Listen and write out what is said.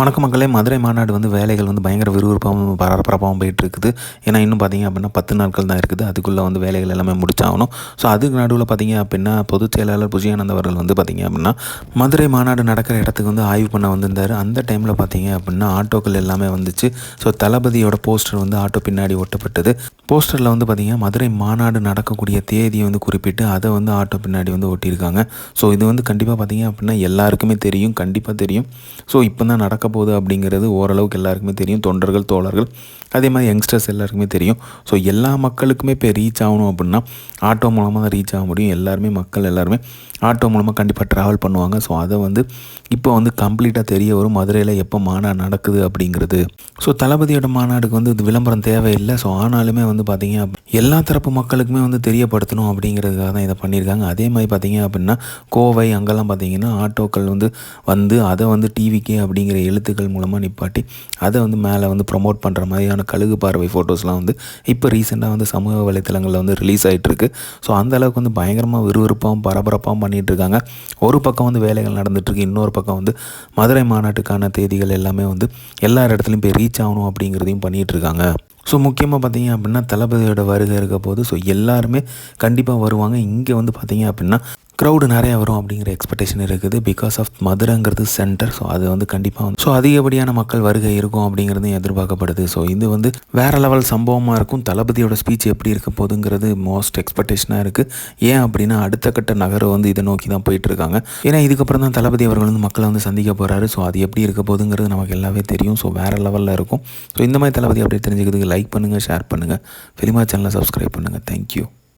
வணக்க மக்களே. மதுரை மாநாடு வந்து வேலைகள் வந்து பயங்கர விறுவிறுப்பாகவும் பரபரப்பாகவும் போயிட்டு இருக்குது ஏன்னா இன்னும் பார்த்தீங்க அப்படின்னா பத்து நாட்கள் தான் இருக்குது. அதுக்குள்ளே வந்து வேலைகள் எல்லாமே முடிச்சாகணும். ஸோ அதுக்கு நடுவில் பார்த்திங்க அப்படின்னா பொதுச் செயலாளர் புஜயானந்த் அவர்கள் வந்து பார்த்திங்க அப்படின்னா மதுரை மாநாடு நடக்கிற இடத்துக்கு வந்து ஆய்வு பண்ண வந்திருந்தார். அந்த டைமில் பார்த்திங்க அப்படின்னா ஆட்டோக்கள் எல்லாமே வந்துச்சு. ஸோ தளபதியோட போஸ்டர் வந்து ஆட்டோ பின்னாடி ஒட்டப்பட்டது. போஸ்டரில் வந்து பார்த்தீங்கன்னா மதுரை மாநாடு நடக்கக்கூடிய தேதியை வந்து குறிப்பிட்டு அதை வந்து ஆட்டோ பின்னாடி வந்து ஒட்டியிருக்காங்க. ஸோ இது வந்து கண்டிப்பாக பார்த்தீங்க அப்படின்னா எல்லாருக்குமே தெரியும் கண்டிப்பாக தெரியும். ஸோ இப்போ தான் நடக்க போகுது அப்படிங்கிறது ஓரளவுக்கு எல்லாருக்குமே தெரியும் தொண்டர்கள் தோழர்கள். அதே மாதிரி யங்ஸ்டர்ஸ் எல்லாருக்குமே தெரியும். ஸோ எல்லா மக்களுக்குமே இப்போ ரீச் ஆகணும் அப்படின்னா ஆட்டோ மூலமாக தான் ரீச் ஆக முடியும். எல்லாருமே மக்கள் எல்லாருமே ஆட்டோ மூலமாக கண்டிப்பாக ட்ராவல் பண்ணுவாங்க. ஸோ அதை வந்து இப்போ வந்து கம்ப்ளீட்டாக தெரிய வரும் மதுரையில் எப்போ மாநாடு நடக்குது அப்படிங்கிறது. ஸோ தளபதியோட மாநாடுக்கு வந்து இது விளம்பரம் தேவையில்லை. ஸோ ஆனாலுமே வந்து பார்த்தீங்க எல்லா தரப்பு மக்களுக்குமே வந்து தெரியப்படுத்தணும் அப்படிங்கிறதுக்காக தான் இதை பண்ணியிருக்காங்க. அதே மாதிரி பார்த்தீங்க அப்படின்னா கோவை அங்கெல்லாம் பார்த்தீங்கன்னா ஆட்டோக்கள் வந்து வந்து அதை வந்து டிவிக்கே அப்படிங்கிற எழுத்துக்கள் மூலமாக நிப்பாட்டி அதை வந்து மேலே வந்து ப்ரொமோட் பண்ணுற மாதிரியான கழுகு பார்வை ஃபோட்டோஸ்லாம் வந்து இப்போ ரீசெண்டாக வந்து சமூக வலைத்தளங்களில் வந்து ரிலீஸ் ஆகிட்டுருக்கு ஸோ அந்தளவுக்கு வந்து பயங்கரமாக விறுவிறுப்பாகவும் பரபரப்பாகவும் பண்ணிகிட்டு இருக்காங்க. ஒரு பக்கம் வந்து வேலைகள் நடந்துட்டுருக்கு இன்னொரு பக்கம் வந்து மதுரை மாநாட்டுக்கான தேதிகள் எல்லாமே வந்து எல்லா இடத்துலையும் போய் ரீச் ஆகணும் அப்படிங்கிறதையும் பண்ணிகிட்ருக்காங்க ஸோ முக்கியமாக பார்த்தீங்க அப்படின்னா தளபதியோட வருகை இருக்க போது ஸோ எல்லாருமே கண்டிப்பாக வருவாங்க. இங்கே வந்து பார்த்தீங்க அப்படின்னா க்ரௌடு நிறையா வரும் அப்படிங்கிற எக்ஸ்பெக்டேஷன் இருக்குது. பிகாஸ் ஆஃப் மதுரைங்கிறது சென்டர் ஸோ அது வந்து கண்டிப்பாக வந்து ஸோ அதிகப்படியான மக்கள் வருகை இருக்கும் அப்படிங்கிறது எதிர்பார்க்கப்படுது. ஸோ இது வந்து வேறு லெவல் சம்பவமாக இருக்கும். தளபதியோட ஸ்பீச் எப்படி இருக்க போகுதுங்கிறது மோஸ்ட் எக்ஸ்பெக்டேஷனாக இருக்குது ஏன் அப்படின்னா அடுத்த கட்ட நகரம் வந்து இதை நோக்கி தான் போயிட்டு இருக்காங்க. ஏன்னா இதுக்கப்புறம் தான் தளபதி அவர்கள் வந்து மக்களை வந்து சந்திக்க போகிறாரு ஸோ அது எப்படி இருக்க போகுதுங்கிறது நமக்கு எல்லாமே தெரியும். ஸோ வேறு லெவலில் இருக்கும். ஸோ இந்த மாதிரி தளபதி அப்படி தெரிஞ்சுக்கிறதுக்கு லைக் பண்ணுங்கள் ஷேர் பண்ணுங்கள் ஃபிலிமா சேனலை சப்ஸ்கிரைப் பண்ணுங்கள் தேங்க்யூ